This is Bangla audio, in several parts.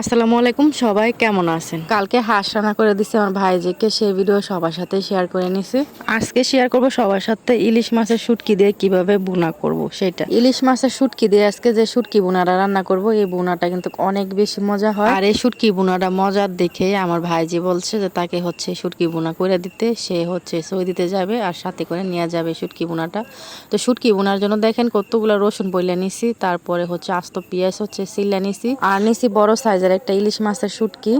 আসসালামু আলাইকুম সবাই কেমন আছেন? কালকে হাঁস রান্না করে দিছে আমার ভাইজিকে সেই ভিডিও সবার সাথে শেয়ার করে নিছি। আজকে শেয়ার করব সবার সাথে ইলিশ মাছের শুটকি দিয়ে কীভাবে বোনা করব সেটা। ইলিশ মাছের শুটকি দিয়ে আজকে যে শুটকি বোনাটা রান্না করব এই বোনাটা কিন্তু অনেক বেশি মজা হয়। আর এই শুটকি বোনাটা মজার দেখে আমার ভাইজি বলছে যে তাকে হচ্ছে শুটকি বোনা করে দিতে সে হচ্ছে সই দিতে যাবে আর সাথে করে নিয়ে যাবে শুটকি বোনাটা তো শুটকি বোনার জন্য দেখেন কতগুলো রসুন বইলে নিছি তারপরে হচ্ছে আস্ত পেঁয়াজ হচ্ছে সিল্লা নিছি আর নিছি বড় সাইজের একটা ইলিশ মাছের শুটকি,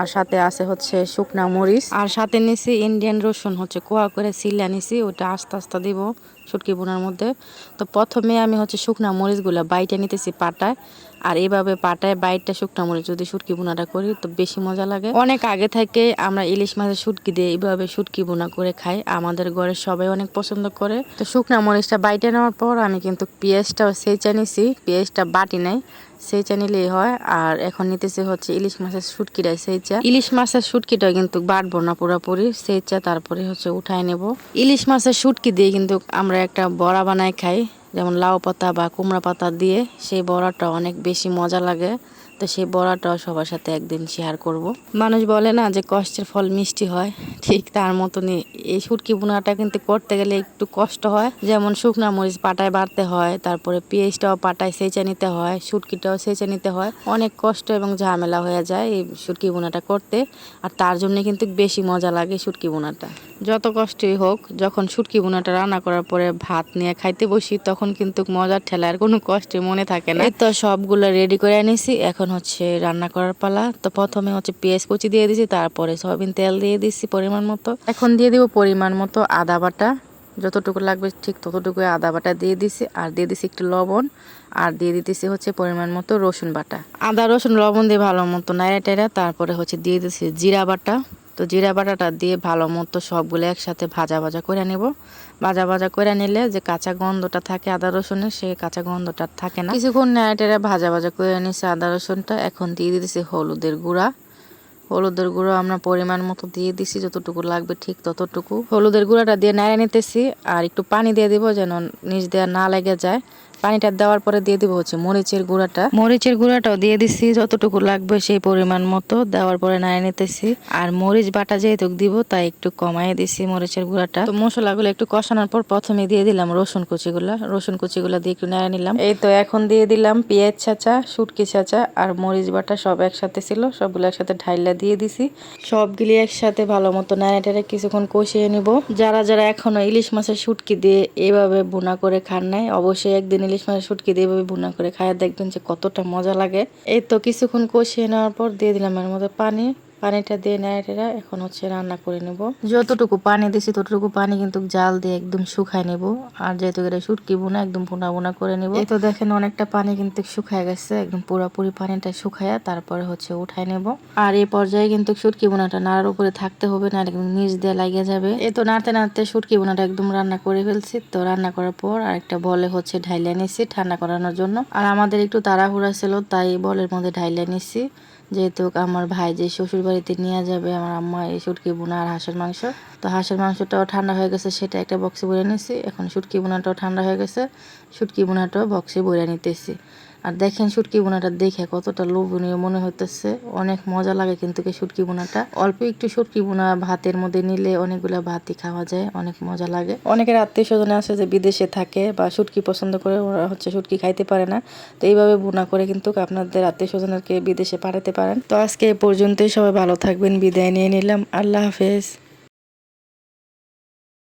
আর সাথে আছে হচ্ছে শুকনা মরিচ। আর সাথে নিছি ইন্ডিয়ান রসুন, হচ্ছে কোয়া করে সিল্লা নিছি, ওটা আস্তে আস্তে দিব শুটকি বোনার মধ্যে। তো প্রথমে আমি হচ্ছে শুকনা মরিচগুলো বাইটে নিতেছি পাটায়, আর এইভাবে পাটায় বাইটটা শুকনা মরিচ যদি শুটকি বোনাটা করি, তো বেশি মজা লাগে। অনেক আগে থেকে আমরা ইলিশ মাছের শুটকি দিয়ে এইভাবে শুটকি বোনা করে খাই, আমাদের ঘরে সবাই অনেক পছন্দ করে। তো শুকনা মরিচটা বাইটে নেওয়ার পর আমি কিন্তু পেঁয়াজটাও সেচা নিছি, পেঁয়াজটা বাটি সেইচা নিলেই হয়। আর এখন নিতেছে হচ্ছে ইলিশ মাছের সুটকিটাই সেইচা ইলিশ মাছের সুটকিটা কিন্তু বাটবো না পুরোপুরি সেইচা তারপরে হচ্ছে উঠাই নেব। ইলিশ মাছের সুটকি দিয়ে কিন্তু আমরা একটা বড়া বানাই খাই, যেমন লাউ পাতা বা কুমড়া পাতা দিয়ে। সেই বড়াটা অনেক বেশি মজা লাগে। তো সেই বড়াটাও সবার সাথে একদিন শেয়ার করব। মানুষ বলে না যে কষ্টের ফল মিষ্টি হয়, ঠিক তার মতনই। এই শুটকি বোনাটা কিন্তু করতে গেলে একটু কষ্ট হয়। যেমন শুকনা মরিচ পাটায় বাড়তে হয়, তারপরে পেঁয়াজটাও পাটায় সেঁচে নিতে হয়, শুটকিটাও সেঁচে নিতে হয়। অনেক কষ্ট এবং ঝামেলা হয়ে যায় এই শুটকি বোনাটা করতে, আর তার জন্য কিন্তু বেশি মজা লাগে শুটকি বোনাটা। যত কষ্টই হোক যখন শুটকি বোনাটা রান্না করার পরে ভাত নিয়ে খাইতে বসি তখন কিন্তু মজার ঠেলার কোনো কষ্টে মনে থাকে না। এই তো সবগুলো রেডি করে এনেছি। এখন হচ্ছে রান্না করার পালা। তো প্রথমে হচ্ছে পেঁয়াজ কুচি দিয়ে দিছি তারপরে সয়াবিন তেল দিয়ে দিছি পরিমাণ মতো। এখন দিয়ে দিব পরিমাণ মতো আদা বাটা। যতটুকু লাগবে ঠিক ততটুকু আদা বাটা দিয়ে দিছি আর দিয়ে দিছি একটু লবণ। আর দিয়ে দিতেছি হচ্ছে পরিমাণ মতো রসুন বাটা। আদা রসুন লবণ দিয়ে ভালো মতো নাইড়া টাইড়া তারপরে হচ্ছে দিয়ে দিছি জিরা বাটা। তো জিরা বাটাটা দিয়ে ভালো মতো সবগুলো একসাথে ভাজা ভাজা করে নেব। ভাজা ভাজা করে নিলে যে কাঁচা গন্ধটা থাকে আদা রসুনের সেই কাঁচা গন্ধটা থাকে না। কিছুক্ষণ নেড়ে ভাজা ভাজা করে নিছে আদা রসুনটা। এখন দিয়ে দিতেছি হলুদের গুঁড়া। হলুদের গুঁড়ো আমরা পরিমাণ মতো দিয়ে দিছি, যতটুকু লাগবে ঠিক ততটুকু। হলুদের গুঁড়াটা দিয়ে নেড়ে নিতেছি আর একটু পানি দিয়ে দিব যেন নিচ দেওয়া না লেগে যায়। পানিটা দেওয়ার পরে দিয়ে দিব হচ্ছে মরিচের গুঁড়াটা। মরিচের গুঁড়াটাও দিয়ে দিছি, যতটুকু লাগবে সেই পরিমাণ মতো দেওয়ার পরে নাড়ে নিতেছি। আর মরিচ বাটা যেহেতু দিব, তাই একটু কমাই দিছি মরিচের গুঁড়াটা। তো মশলাগুলো একটু কষানোর পর প্রথমে দিয়ে দিলাম রসুন কুচিগুলা। রসুন কুচিগুলা দিয়ে একটু নেড়ে নিলাম। এই তো এখন দিয়ে দিলাম পেঁয়াজ ছাঁচা, শুটকি ছাঁচা আর মরিচ বাটা সব একসাথে ছিল, সবগুলো একসাথে ঢাইলা দিয়ে দিছি। সবগুলি একসাথে ভালো মতো নেড়ে টেড়ে কিছুক্ষণ কষিয়ে নিব। যারা যারা এখনও ইলিশ মাছের শুটকি দিয়ে এভাবে বোনা করে খান নাই, অবশ্যই একদিন ইলিশ মাছ শুটকি দিয়ে এভাবে ভুনা করে খায়, দেখবেন যে কতটা মজা লাগে। এই তো কিছুক্ষণ কষিয়ে নেওয়ার পর দিয়ে দিলাম এর মধ্যে পানি। পানিটা দিয়ে নেড়া এখন হচ্ছে রান্না করে নেব। যতটুকু পানি দিছি ততটুকু পানি কিন্তু জাল দিয়ে একদম শুকায় নেব। আর যেহেতু এটা শুটকি বোনা একদম বোনা বোনা করে নেব। এই তো দেখেন অনেকটা পানি কিন্তু শুকায় গেছে একদম পুরোপুরি পানিটা শুকায়া তারপরে হচ্ছে উঠায় নেব। আর এই পর্যায়ে কিন্তু শুটকি বোনাটা নাড়ার উপরে থাকতে হবে না একদম নিচ দিয়ে লাগিয়ে যাবে। এই তো নাড়তে নাড়তে শুটকি বোনাটা একদম রান্না করে ফেলছি। তো রান্না করার পর আর একটা বলে হচ্ছে ঢাইলে নিছি ঠান্ডা করানোর জন্য। আর আমাদের একটু তাড়াহুড়া ছিল তাই বলের মধ্যে ঢাইলে নিছি। যেহেতু আমার ভাই যে শ্বশুর বাড়িতে নিয়ে যাবে, আমার আম্মা এই শুটকি বোনা আর হাঁসের মাংস তো হাঁসের মাংসটাও ঠান্ডা হয়ে গেছে, সেটা একটা বক্সে ভরে নিয়েছি এখন শুটকি বোনাটাও ঠান্ডা হয়ে গেছে, শুটকি বোনাটাও বক্সে ভরে নিতেছি। আর দেখেন শুটকি বোনাটা দেখে কতটা লোভনীয় মনে হতেছে অনেক মজা লাগে কিন্তু এই শুটকি বোনাটা। অল্প একটু শুটকি বোনা ভাতের মধ্যে নিলে অনেকগুলো ভাতই খাওয়া যায়, অনেক মজা লাগে। অনেকের আত্মীয় স্বজনে আছে যে বিদেশে থাকে বা শুটকি পছন্দ করে, ওরা হচ্ছে শুটকি খাইতে পারে না। তো এইভাবে বোনা করে কিন্তু আপনাদের আত্মীয় স্বজনকে বিদেশে পাঠাতে পারেন। তো আজকে এ পর্যন্তই, সবাই ভালো থাকবেন, বিদায় নিয়ে নিলাম, আল্লাহ হাফেজ।